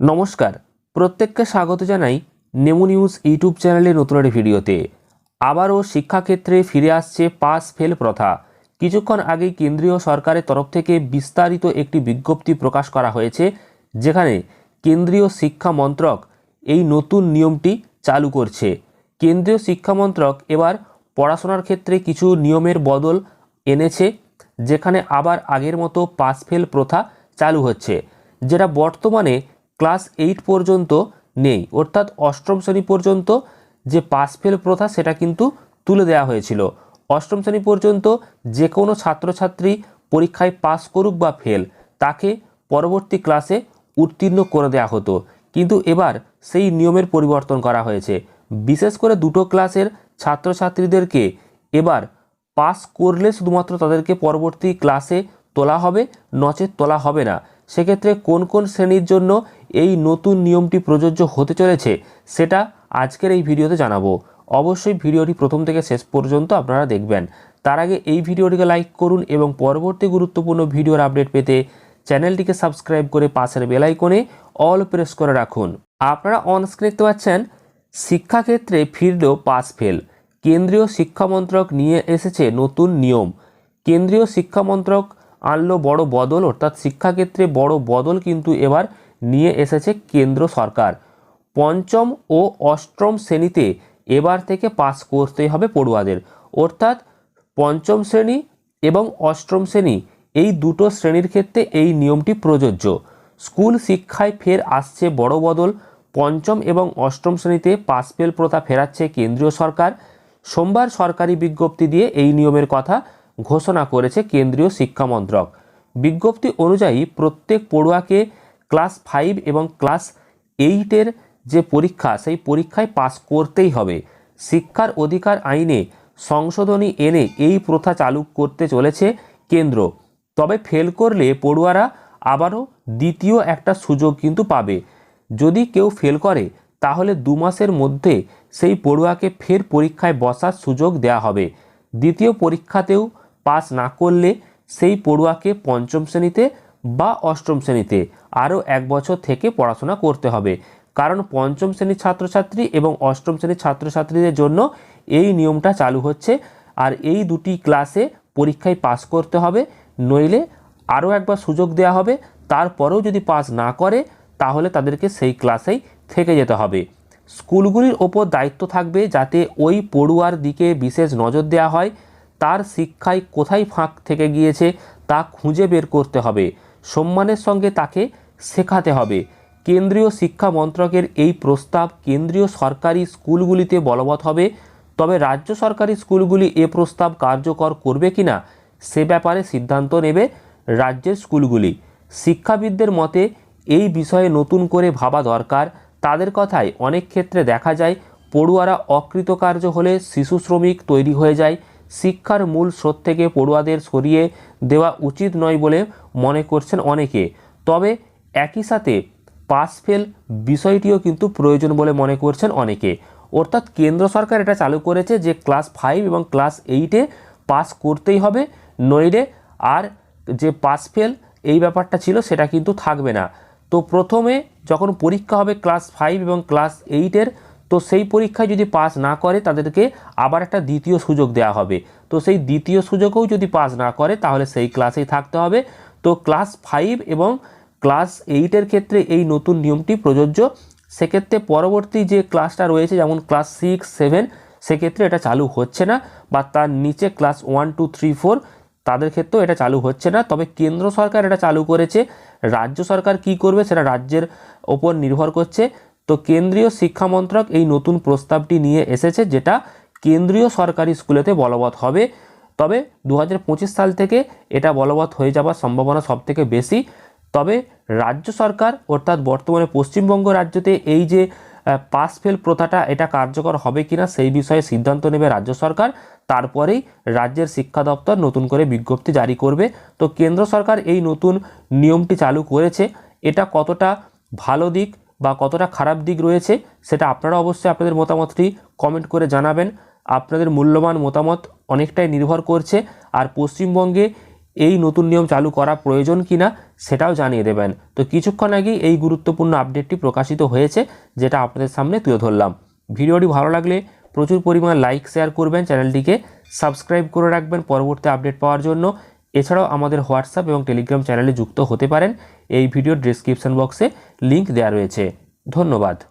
নমস্কার। প্রত্যেককে স্বাগত জানাই নেমু নিউজ ইউটিউব চ্যানেলের নতুন একটি ভিডিওতে। আবারও শিক্ষাক্ষেত্রে ফিরে আসছে পাস ফেল প্রথা। কিছুক্ষণ আগেই কেন্দ্রীয় সরকারের তরফ থেকে বিস্তারিত একটি বিজ্ঞপ্তি প্রকাশ করা হয়েছে, যেখানে কেন্দ্রীয় শিক্ষা মন্ত্রক এই নতুন নিয়মটি চালু করছে। কেন্দ্রীয় শিক্ষা মন্ত্রক এবার পড়াশোনার ক্ষেত্রে কিছু নিয়মের বদল এনেছে, যেখানে আবার আগের মতো পাস ফেল প্রথা চালু হচ্ছে, যেটা বর্তমানে ক্লাস এইট পর্যন্ত নেই। অর্থাৎ অষ্টম শ্রেণি পর্যন্ত যে পাস ফেল প্রথা, সেটা কিন্তু তুলে দেওয়া হয়েছিল। অষ্টম শ্রেণি পর্যন্ত যে কোনো ছাত্রছাত্রী পরীক্ষায় পাস করুক বা ফেল, তাকে পরবর্তী ক্লাসে উত্তীর্ণ করে দেওয়া হতো। কিন্তু এবার সেই নিয়মের পরিবর্তন করা হয়েছে। বিশেষ করে দুটো ক্লাসের ছাত্রছাত্রীদেরকে এবার পাস করলে শুধুমাত্র তাদেরকে পরবর্তী ক্লাসে তোলা হবে, নচেত তোলা হবে না। সেক্ষেত্রে কোন কোন শ্রেণির জন্য এই নতুন নিয়মটি প্রযোজ্য হতে চলেছে সেটা আজকের এই ভিডিওতে জানাব। অবশ্যই ভিডিওটি প্রথম থেকে শেষ পর্যন্ত আপনারা দেখবেন। তার আগে এই ভিডিওটিকে লাইক করুন এবং পরবর্তী গুরুত্বপূর্ণ ভিডিওর আপডেট পেতে চ্যানেলটিকে সাবস্ক্রাইব করে পাশের বেলাইকনে অল প্রেস করে রাখুন। আপনারা অন স্ক্রিন দেখতে পাচ্ছেন, শিক্ষাক্ষেত্রে ফিরল পাস ফেল কেন্দ্রীয় শিক্ষামন্ত্রক নিয়ে এসেছে নতুন নিয়ম। কেন্দ্রীয় শিক্ষামন্ত্রক আনলো বড় বদল, অর্থাৎ শিক্ষাক্ষেত্রে বড় বদল কিন্তু এবার নিয়ে এসেছে কেন্দ্র সরকার। পঞ্চম ও অষ্টম শ্রেণীতে এবার থেকে পাস করতেই হবে পড়ুয়াদের। অর্থাৎ পঞ্চম শ্রেণি এবং অষ্টম শ্রেণি এই দুটো শ্রেণির ক্ষেত্রে এই নিয়মটি প্রযোজ্য। স্কুল শিক্ষায় ফের আসছে বড় বদল, পঞ্চম এবং অষ্টম শ্রেণীতে পাস ফেল প্রথা ফেরাচ্ছে কেন্দ্রীয় সরকার। সোমবার সরকারি বিজ্ঞপ্তি দিয়ে এই নিয়মের কথা ঘোষণা করেছে কেন্দ্রীয় শিক্ষা মন্ত্রক। বিজ্ঞপ্তি অনুযায়ী প্রত্যেক পড়ুয়াকে ক্লাস ফাইভ এবং ক্লাস এইটের যে পরীক্ষা, সেই পরীক্ষায় পাস করতেই হবে। শিক্ষার অধিকার আইনে সংশোধনী এনে এই প্রথা চালু করতে চলেছে কেন্দ্র। তবে ফেল করলে পড়ুয়ারা আবারও দ্বিতীয় একটা সুযোগ কিন্তু পাবে। যদি কেউ ফেল করে, তাহলে দু মাসের মধ্যে সেই পড়ুয়াকে ফের পরীক্ষায় বসার সুযোগ দেওয়া হবে। দ্বিতীয় পরীক্ষাতেও পাস না করলে সেই পড়ুয়াকে পঞ্চম শ্রেণীতে বা অষ্টম শ্রেণীতে আরও এক বছর থেকে পড়াশোনা করতে হবে। কারণ পঞ্চম শ্রেণির ছাত্রছাত্রী এবং অষ্টম শ্রেণির ছাত্রছাত্রীদের জন্য এই নিয়মটা চালু হচ্ছে আর এই দুটি ক্লাসে পরীক্ষায় পাস করতে হবে। নইলে আরও একবার সুযোগ দেওয়া হবে। তারপরেও যদি পাস না করে, তাহলে তাদেরকে সেই ক্লাসেই থেকে যেতে হবে। স্কুলগুলির ওপর দায়িত্ব থাকবে যাতে ওই পড়ুয়ার দিকে বিশেষ নজর দেওয়া হয়। তার শিক্ষায় কোথায় ফাঁক থেকে গিয়েছে তা খুঁজে বের করতে হবে। সম্মানের সঙ্গে তাকে শেখাতে হবে। কেন্দ্রীয় শিক্ষা মন্ত্রকের এই প্রস্তাব কেন্দ্রীয় সরকারি স্কুলগুলিতে বলবৎ হবে। তবে রাজ্য সরকারি স্কুলগুলি এ প্রস্তাব কার্যকর করবে কিনা সে ব্যাপারে সিদ্ধান্ত নেবে রাজ্যের স্কুলগুলি। শিক্ষাবিদদের মতে, এই বিষয়ে নতুন করে ভাবা দরকার। তাদের কথায় অনেক ক্ষেত্রে দেখা যায়, পড়ুয়ারা অকৃতকার্য হলে শিশু শ্রমিক তৈরি হয়ে যায়। শিক্ষার মূল স্রোত থেকে পড়ুয়াদের সরিয়ে দেওয়া উচিত নয় বলে মনে করছেন অনেকে। তবে একই সাথে পাস ফেল বিষয়টিও কিন্তু প্রয়োজন বলে মনে করছেন অনেকে। অর্থাৎ কেন্দ্র সরকার এটা চালু করেছে যে ক্লাস ফাইভ এবং ক্লাস এইটে পাস করতেই হবে, নইলে আর যে পাস ফেল এই ব্যাপারটা ছিল সেটা কিন্তু থাকবে না। তো প্রথমে যখন পরীক্ষা হবে ক্লাস ফাইভ এবং ক্লাস এইটের তো সেই পরীক্ষায় যদি পাস না করে, তাদেরকে আবার একটা দ্বিতীয় সুযোগ দেওয়া হবে। তো সেই দ্বিতীয় সুযোগেও যদি পাস না করে, তাহলে সেই ক্লাসেই থাকতে হবে। তো ক্লাস ফাইভ এবং ক্লাস এইটের ক্ষেত্রে এই নতুন নিয়মটি প্রযোজ্য। সেক্ষেত্রে পরবর্তী যে ক্লাসটা রয়েছে, যেমন ক্লাস সিক্স সেভেন সেক্ষেত্রে এটা চালু হচ্ছে না বা তার নিচে class one two three four তাদের ক্ষেত্রেও এটা চালু হচ্ছে না। তবে কেন্দ্র সরকার এটা চালু করেছে। রাজ্য সরকার কি করবে, সেটা রাজ্যের ওপর নির্ভর করছে। তো কেন্দ্রীয় শিক্ষা মন্ত্রক এই নতুন প্রস্তাবটি নিয়ে এসেছে, যেটা কেন্দ্রীয় সরকারি স্কুলেতে বলবৎ হবে। তবে দু হাজার পঁচিশ সাল থেকে এটা বলবৎ হয়ে যাওয়ার সম্ভাবনা সবথেকে বেশি। তবে রাজ্য সরকার, অর্থাৎ বর্তমানে পশ্চিমবঙ্গ রাজ্যতে এই যে পাস ফেল প্রথাটা, এটা কার্যকর হবে কিনা সেই বিষয়ে সিদ্ধান্ত নেবে রাজ্য সরকার। তারপরেই রাজ্যের শিক্ষা দপ্তর নতুন করে বিজ্ঞপ্তি জারি করবে। তো কেন্দ্র সরকার এই নতুন নিয়মটি চালু করেছে। এটা কতটা ভালো দিক বা কতটা খারাপ দিক রয়েছে সেটা আপনারা অবশ্যই আপনাদের মতামতটি কমেন্ট করে জানাবেন। আপনাদের মূল্যবান মতামত অনেকটাই নির্ভর করছে আর পশ্চিমবঙ্গে এই নতুন নিয়ম চালু করা প্রয়োজন কিনা সেটাও জানিয়ে দেবেন। তো কিছুক্ষণ আগেই এই গুরুত্বপূর্ণ আপডেটটি প্রকাশিত হয়েছে, যেটা আপনাদের সামনে তুলে ধরলাম। ভিডিওটি ভালো লাগলে প্রচুর পরিমাণ লাইক শেয়ার করবেন। চ্যানেলটিকে সাবস্ক্রাইব করে রাখবেন পরবর্তী আপডেট পাওয়ার জন্য। এছাড়াও আমাদের হোয়াটসঅ্যাপ এবং টেলিগ্রাম চ্যানেলে যুক্ত হতে পারেন। এই ভিডিওর ডিসক্রিপশান বক্সে লিংক দেওয়া রয়েছে। ধন্যবাদ।